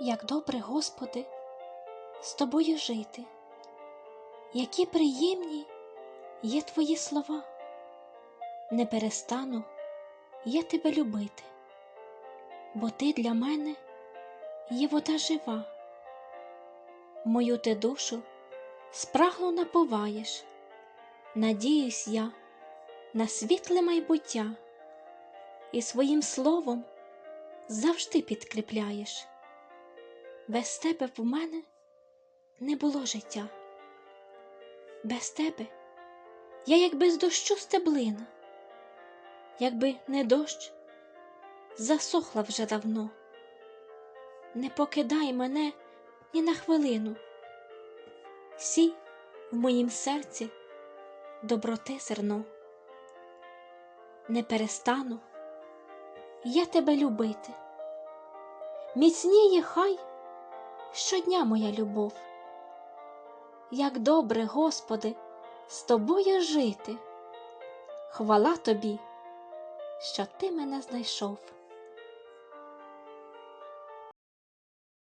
Як добре, Господи, з тобою жити, які приємні є Твої слова, не перестану я тебе любити, бо ти для мене є вода жива, мою ти душу спрагло наповаєш, надіюсь я на світле майбуття і своїм словом завжди підкріпляєш. Без тебе в мене не було життя. Без тебе я як без дощу стеблина, якби не дощ, засохла вже давно. Не покидай мене ні на хвилину. Сій в моїм серці доброти зерно. Не перестану я тебе любити. Міцніє хай щодня моя любов. Як добре, Господи, з тобою жити. Хвала тобі, що ти мене знайшов.